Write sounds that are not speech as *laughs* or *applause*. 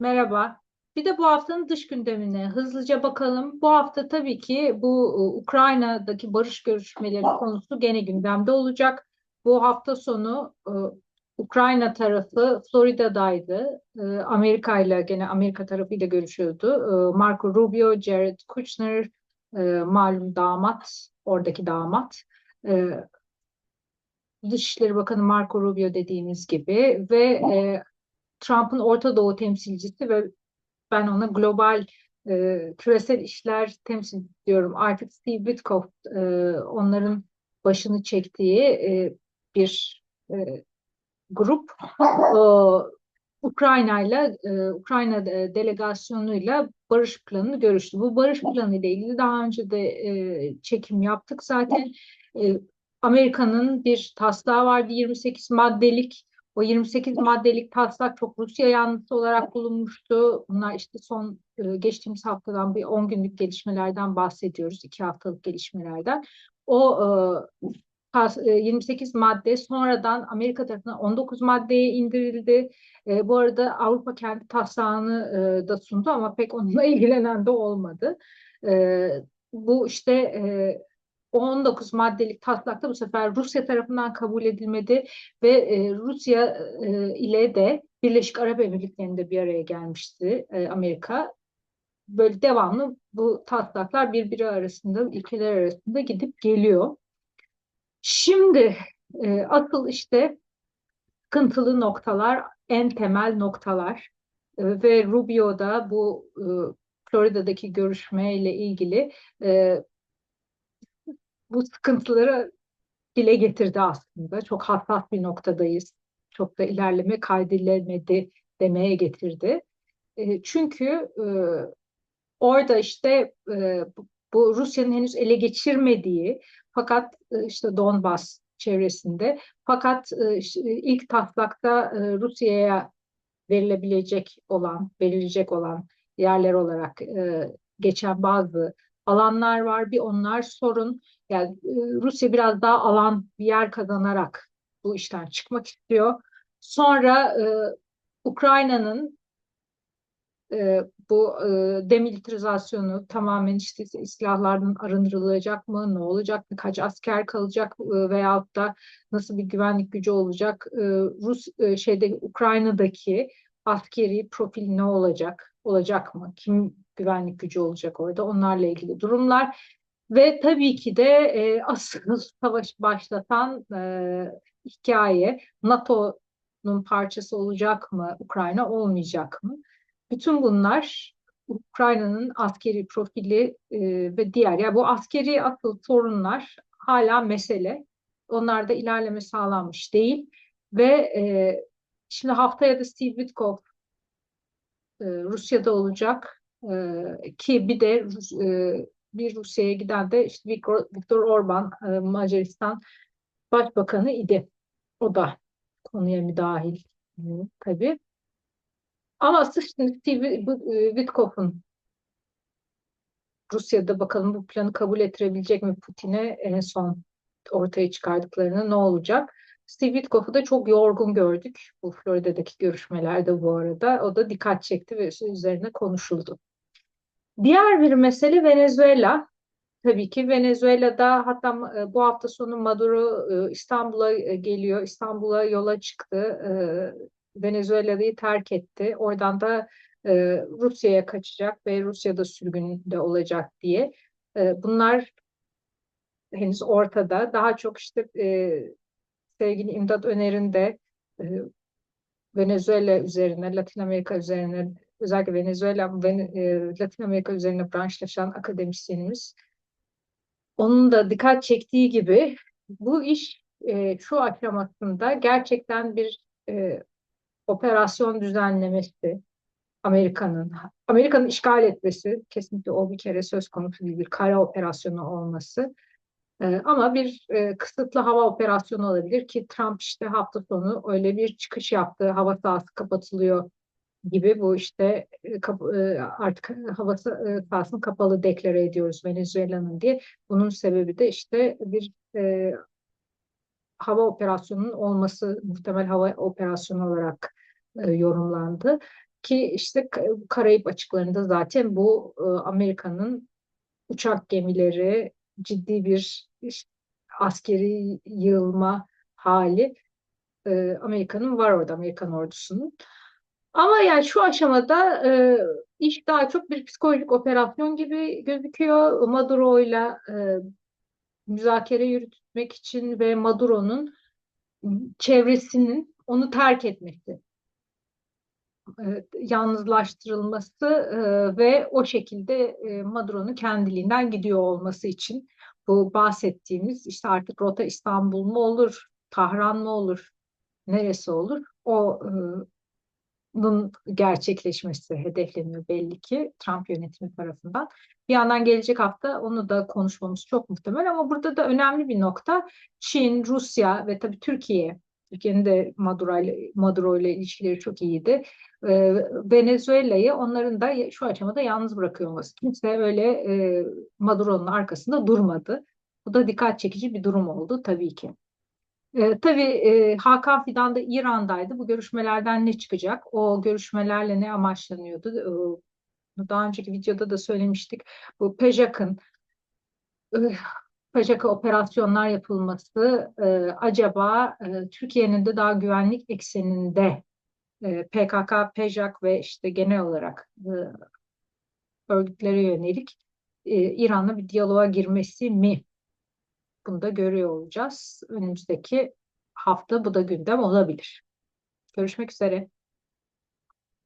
Merhaba. Bir de bu haftanın dış gündemine hızlıca bakalım. Bu hafta tabii ki bu e, Ukrayna'daki barış görüşmeleri konusu gene gündemde olacak. Bu hafta sonu e, Ukrayna tarafı Florida'daydı. E, Amerika ile gene Amerika tarafıyla görüşüyordu. Marco Rubio, Jared Kushner, malum damat, oradaki damat. Dışişleri Bakanı Marco Rubio dediğimiz gibi ve Trump'ın Orta Doğu temsilcisi ve ben ona global e, küresel işler temsil ediyorum. Artık Steve Witkoff e, onların başını çektiği e, bir e, grup e, Ukrayna ile e, Ukrayna delegasyonuyla barış planını görüştü. Bu barış planı ile ilgili daha önce de e, çekim yaptık. Zaten e, Amerika'nın bir taslağı vardı 28 maddelik o 28 maddelik taslak çok Rusya yanlısı olarak bulunmuştu. Bunlar işte son e, geçtiğimiz haftadan bir 10 günlük gelişmelerden bahsediyoruz. 2 haftalık gelişmelerden. O 28 e, madde sonradan Amerika tarafından 19 maddeye indirildi. E, bu arada Avrupa kendi taslağını da sundu ama pek onunla *laughs* ilgilenen de olmadı. Bu işte 19 maddelik taslakta bu sefer Rusya tarafından kabul edilmedi ve e, Rusya e, ile de Birleşik Arap Emirlikleri'nde bir araya gelmişti e, Amerika. Böyle devamlı bu taslaklar birbiri arasında, ülkeler arasında gidip geliyor. Şimdi e, asıl işte sıkıntılı noktalar, en temel noktalar e, ve Rubio'da bu e, Florida'daki görüşmeyle ilgili e, bu sıkıntıları dile getirdi aslında. Çok hassas bir noktadayız. Çok da ilerleme kaydedilemedi demeye getirdi. E, çünkü e, orada işte e, bu Rusya'nın henüz ele geçirmediği fakat e, işte Donbas çevresinde fakat e, işte, ilk taslakta e, Rusya'ya verilebilecek olan, verilecek olan yerler olarak e, geçen bazı alanlar var. Bir onlar sorun. Yani e, Rusya biraz daha alan bir yer kazanarak bu işten çıkmak istiyor. Sonra e, Ukrayna'nın e, bu e, demilitarizasyonu tamamen işte silahlardan arındırılacak mı, ne olacak, kaç asker kalacak e, veyahut da nasıl bir güvenlik gücü olacak, e, Rus e, şeyde Ukrayna'daki askeri profil ne olacak, olacak mı, kim güvenlik gücü olacak orada, onlarla ilgili durumlar. Ve tabii ki de e, asıl *laughs* savaş başlatan e, hikaye NATO'nun parçası olacak mı, Ukrayna olmayacak mı? Bütün bunlar Ukrayna'nın askeri profili e, ve diğer, yani bu askeri asıl sorunlar hala mesele. Onlarda ilerleme sağlanmış değil ve e, şimdi haftaya da Steve Witkoff e, Rusya'da olacak e, ki bir de e, bir Rusya'ya giden de işte Viktor, Viktor Orban Macaristan Başbakanı idi. O da konuya müdahil e, tabii. Ama şimdi Steve Witkoff'un Rusya'da bakalım bu planı kabul ettirebilecek mi Putin'e en son ortaya çıkardıklarını ne olacak? Steve Witkoff'u da çok yorgun gördük bu Florida'daki görüşmelerde bu arada. O da dikkat çekti ve üzerine konuşuldu. Diğer bir mesele Venezuela. Tabii ki Venezuela'da hatta e, bu hafta sonu Maduro e, İstanbul'a e, geliyor. İstanbul'a yola çıktı. Venezuela'yı terk etti. Oradan da Rusya'ya kaçacak ve Rusya'da sürgünde olacak diye. Bunlar henüz ortada. Daha çok işte sevgili İmdat Öner'in Venezuela üzerine, Latin Amerika üzerine özellikle Venezuela ve e, Latin Amerika üzerine branşlaşan akademisyenimiz. Onun da dikkat çektiği gibi bu iş e, şu aşamasında gerçekten bir e, operasyon düzenlemesi Amerika'nın. Amerika'nın işgal etmesi kesinlikle o bir kere söz konusu değil bir kara operasyonu olması e, ama bir e, kısıtlı hava operasyonu olabilir ki Trump işte hafta sonu öyle bir çıkış yaptı hava sahası kapatılıyor gibi bu işte e, e, artık hava e, sahasını kapalı deklare ediyoruz Venezuela'nın diye. Bunun sebebi de işte bir e, hava operasyonunun olması muhtemel hava operasyonu olarak e, yorumlandı. ki işte Ka- Karayip açıklarında zaten bu e, Amerika'nın uçak gemileri ciddi bir askeri yığılma hali e, Amerika'nın var orada Amerikan ordusunun. Ama yani şu aşamada e, iş daha çok bir psikolojik operasyon gibi gözüküyor. Maduro'yla e, müzakere yürütmek için ve Maduro'nun çevresinin onu terk etmesi, e, yalnızlaştırılması e, ve o şekilde e, Maduro'nun kendiliğinden gidiyor olması için bu bahsettiğimiz işte artık rota İstanbul mu olur, Tahran mı olur, neresi olur? O bunun gerçekleşmesi hedefleniyor belli ki Trump yönetimi tarafından. Bir yandan gelecek hafta onu da konuşmamız çok muhtemel ama burada da önemli bir nokta Çin, Rusya ve tabii Türkiye. Türkiye'nin de Maduro ile, Maduro ile ilişkileri çok iyiydi. Ee, Venezuela'yı onların da şu aşamada yalnız bırakıyor olması. Kimse öyle e, Maduro'nun arkasında durmadı. Bu da dikkat çekici bir durum oldu tabii ki. E, tabii e, Hakan Fidan da İran'daydı. Bu görüşmelerden ne çıkacak? O görüşmelerle ne amaçlanıyordu? E, daha önceki videoda da söylemiştik. Bu PEJAK'ın PEJAK'a operasyonlar yapılması e, acaba e, Türkiye'nin de daha güvenlik ekseninde e, PKK, PEJAK ve işte genel olarak e, örgütlere yönelik e, İran'la bir diyaloğa girmesi mi? Bunu da görüyor olacağız. Önümüzdeki hafta bu da gündem olabilir. Görüşmek üzere.